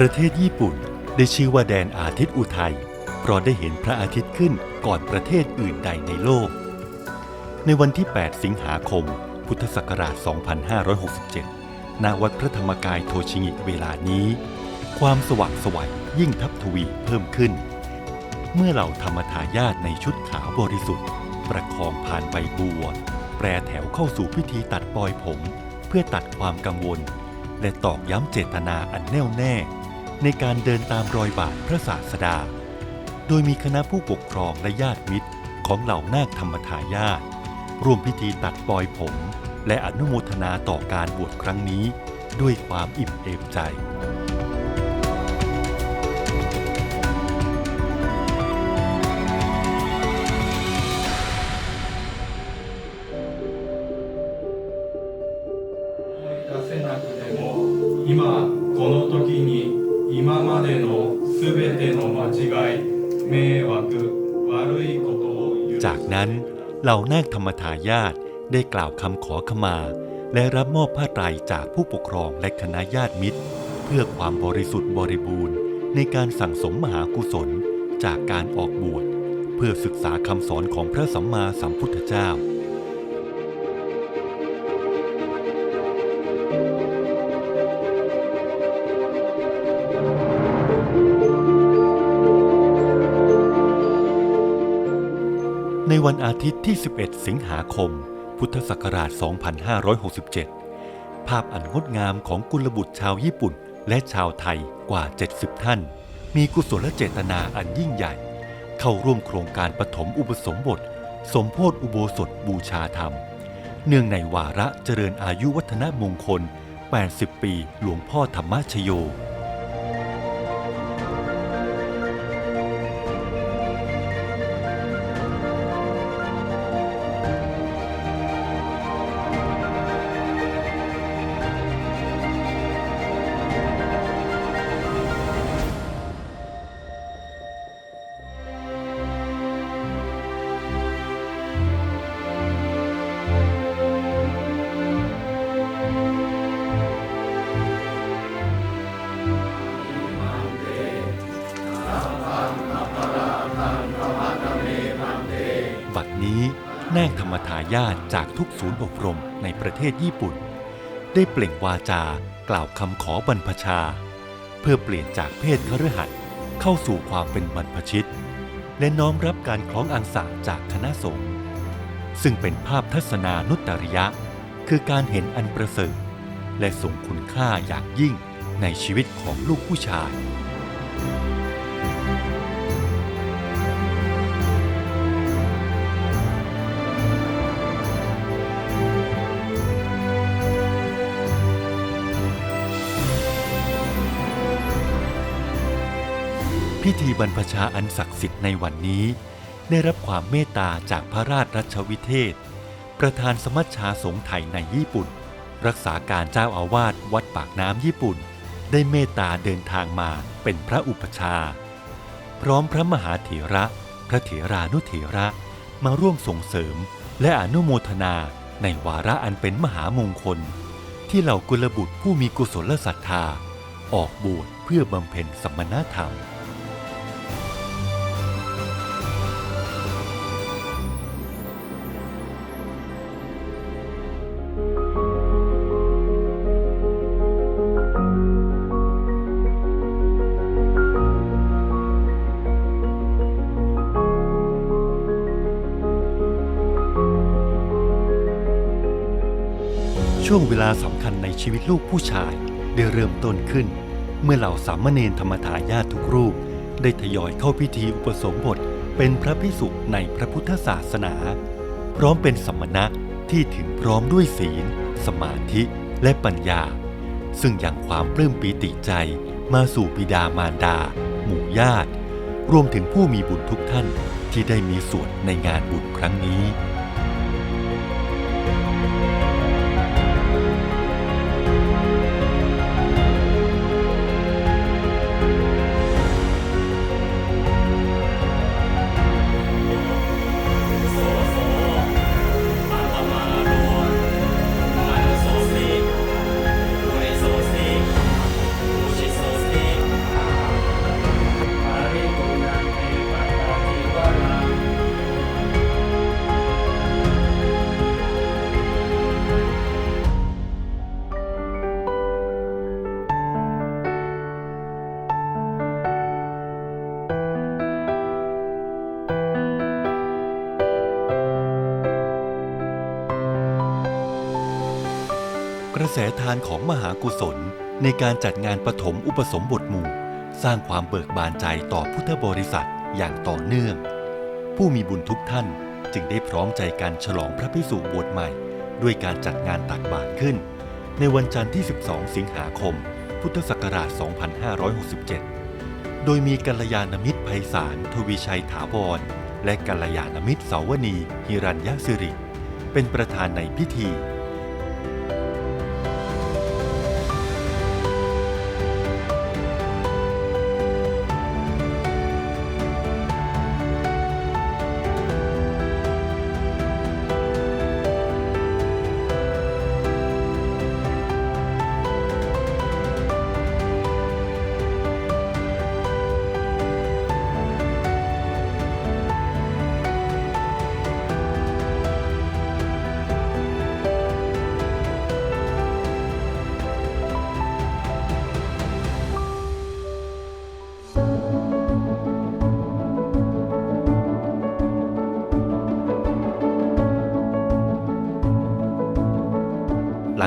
ประเทศญี่ปุ่นได้ชื่อว่าแดนอาทิตย์อุทัย เพราะได้เห็นพระอาทิตย์ขึ้นก่อนประเทศอื่นใดในโลก ในวันที่ 8 สิงหาคม พุทธศักราช 2567 ณ วัดพระธรรมกายโทชิงิเวลานี้ ความสว่างสวัยยิ่งทับทวีเพิ่มขึ้น เมื่อเหล่าธรรมทายาทในชุดขาวบริสุทธิ์ ประคองผ่านใบบัว แปรแถวเข้าสู่พิธีตัดปลอยผม เพื่อตัดความกังวล และตอกย้ำเจตนาอันแน่วแน่ ในการเดินตามรอยบาทพระศาสดา โดยมีคณะผู้ปกครองและญาติมิตรของเหล่านาคธรรมทายาทร่วมพิธีตัดปลอยผม และอนุโมทนาต่อการบวชครั้งนี้ ด้วยความอิ่มเอมใจ今の全ての間違い迷惑悪いことを許 จากนั้นเหล่านาคธรรมทายาทได้กล่าวคำขอขมา และรับมอบผ้าไตรจากผู้ปกครองและคณะญาติมิตร เพื่อความบริสุทธิ์บริบูรณ์ ในการสั่งสมมหากุศลจากการออกบวช เพื่อศึกษาคำสอนของพระสัมมาสัมพุทธเจ้า ในวันอาทิตย์ที่ 11 สิงหาคม พุทธศักราช 2567 ภาพอันงดงามของกุลบุตรชาวญี่ปุ่น และชาวไทยกว่า 70 ท่าน มีกุศลเจตนาอันยิ่งใหญ่ เข้าร่วมโครงการปฐมอุปสมบท สมโพธิอุโบสถบูชาธรรม เนื่องในวาระเจริญอายุวัฒนมงคล 80 ปี หลวงพ่อธรรมชโย ดนี้แนาคธรรมทายาทจากทุกศูนย์อบรมในประเทศญี่ปุ่น ได้เปล่งวาจากล่าวคำขอบรรพชา เพื่อเปลี่ยนจากเพศคฤหัสถ์เข้าสู่ความเป็นบรรพชิต และน้อมรับการคล้องอังสาจากคณะสงฆ์ซึ่งเป็นภาพทัศนานุตตริยะ คือการเห็นอันประเสริฐและส่งคุณค่าอย่างยิ่งในชีวิตของลูกผู้ชาย พิธีบรรพชาอันศักดิ์สิทธิ์ในวันนี้ ได้รับความเมตตาจากพระราชรัชวิเทศ ประธานสมัชชาสงฆ์ไทยในญี่ปุ่น รักษาการเจ้าอาวาสวัดปากน้ำญี่ปุ่น ได้เมตตาเดินทางมาเป็นพระอุปชา พร้อมพระมหาเถระ พระเถรานุเถระมาร่วมส่งเสริมและอนุโมทนาในวาระอันเป็นมหามงคล ที่เหล่ากุลบุตรผู้มีกุศลศรัทธา ออกบวชเพื่อบำเพ็ญสมณธรรม ช่วงเวลาสำคัญในชีวิตลูกผู้ชายได้เริ่มต้นขึ้น เมื่อเหล่าสามเณรธรรมทายาททุกรูป ได้ทยอยเข้าพิธีอุปสมบทเป็นพระภิกษุในพระพุทธศาสนา พร้อมเป็นสมณะที่ถึงพร้อมด้วยศีล สมาธิและปัญญา ซึ่งยังความปลื้มปีติใจมาสู่บิดามารดา หมู่ญาติ รวมถึงผู้มีบุญทุกท่านที่ได้มีส่วนในงานบุญครั้งนี้ แสทานของมหากุศลในการจัดงานปฐมอุปสมบทหมู่ สร้างความเบิกบานใจต่อพุทธบริษัทอย่างต่อเนื่อง ผู้มีบุญทุกท่านจึงได้พร้อมใจกันฉลองพระพิสุบวชใหม่ ด้วยการจัดงานตักบาตรขึ้น ในวันจันทร์ที่ 12 สิงหาคม พุทธศักราช 2567 โดยมีกัลยาณมิตรไพศาลทวีชัยถาวร และกัลยาณมิตรเสาวนีฮิรัญยสิริ เป็นประธานในพิธี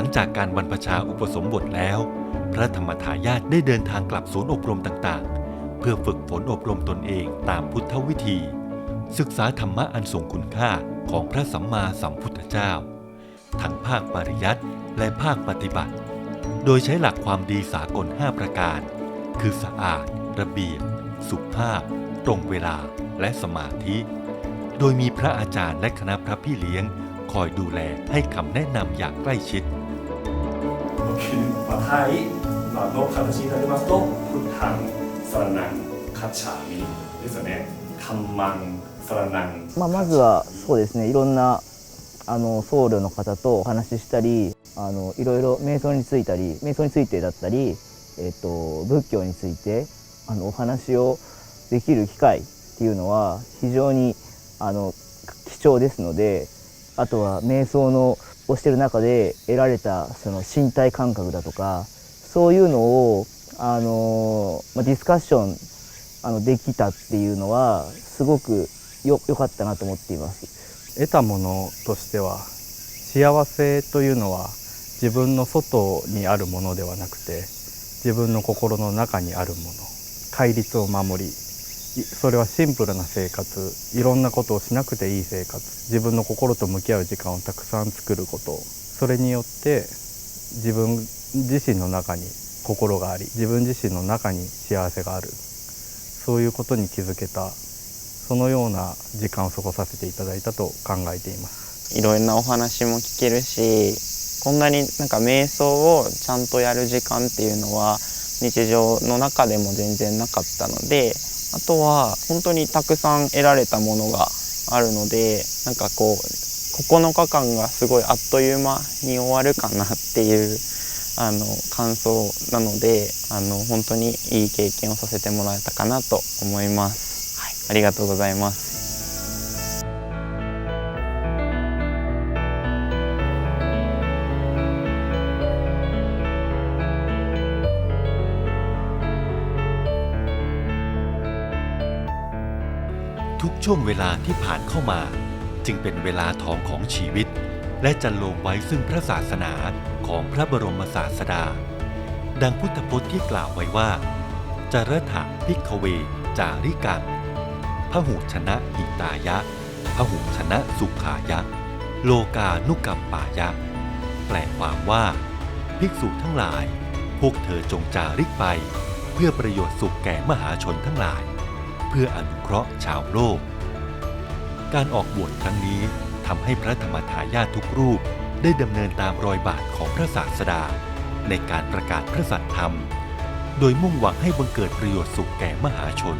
ลังจากการบรรพชาอุปสมบทแล้ว พระธรรมทายาทได้เดินทางกลับศูนย์อบรมต่างๆ เพื่อฝึกฝนอบรมตนเองตามพุทธวิธี ศึกษาธรรมะอันทรงคุณค่าของพระสัมมาสัมพุทธเจ้า ทั้งภาคปริยัติและภาคปฏิบัติ โดยใช้หลักความดีสากล 5 ประการ คือสะอาด ระเบียบ สุภาพ ตรงเวลาและสมาธิ โดยมีพระอาจารย์และคณะพระพี่เลี้ยง คอยดูแลให้คำแนะนำอย่างใกล้ชิด まあ、タイの形になりますと、プタン、サラナン、カチャミですよね。タンマン、サラナン。まあ、まずはそうですねいろんなあの僧侶の方とお話ししたりあのいろいろ瞑想についたり瞑想についてだったり、えっと仏教についてあのお話をできる機会っていうのは非常にあの貴重ですのであとは瞑想のをしてる中で得られたその身体感覚だとかそういうのをあの、まあ、ディスカッションあのできたっていうのはすごくよ良かったなと思っています。得たものとしては幸せというのは自分の外にあるものではなくて自分の心の中にあるもの戒律を守りそれはシンプルな生活。いろんなことをしなくていい生活。自分の心と向き合う時間をたくさん作ること。それによって自分自身の中に心があり自分自身の中に幸せがある。そういうことに気づけたそのような時間を過ごさせていただいたと考えています。いろんなお話も聞けるしこんなになんか瞑想をちゃんとやる時間っていうのは日常の中でも全然なかったのであとは本当にたくさん得られたものがあるのでなんかこう9日間がすごいあっという間に終わるかなっていうあの感想なのであの本当にいい経験をさせてもらえたかなと思います。はい、ありがとうございます。 ช่วงเวลาที่ผ่านเข้ามา จึงเป็นเวลาทองของชีวิต และจันลงไว้ซึ่งพระศาสนาของพระบรมศาสดา ดังพุทธพจน์ที่กล่าวไว้ว่าจารถะพิกขเว จาริกังพหูชนะหิตายะพหูชนะสุขายะ โลกานุกัมปายะ แปลความว่า ภิกษุทั้งหลาย พวกเธอจงจาริกไป เพื่อประโยชน์สุขแก่มหาชนทั้งหลาย เพื่ออนุเคราะห์ชาวโลก การออกบวชครั้งนี้ทำให้พระธรรมทายาททุกรูปได้ดำเนินตามรอยบาทของพระศาสดา ในการประกาศพระสัตธรรม โดยมุ่งหวังให้บังเกิดประโยชน์สุขแก่มหาชน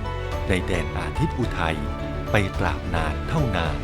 ในแดนอาทิตย์อุทัย ไปตราบนานเท่านาน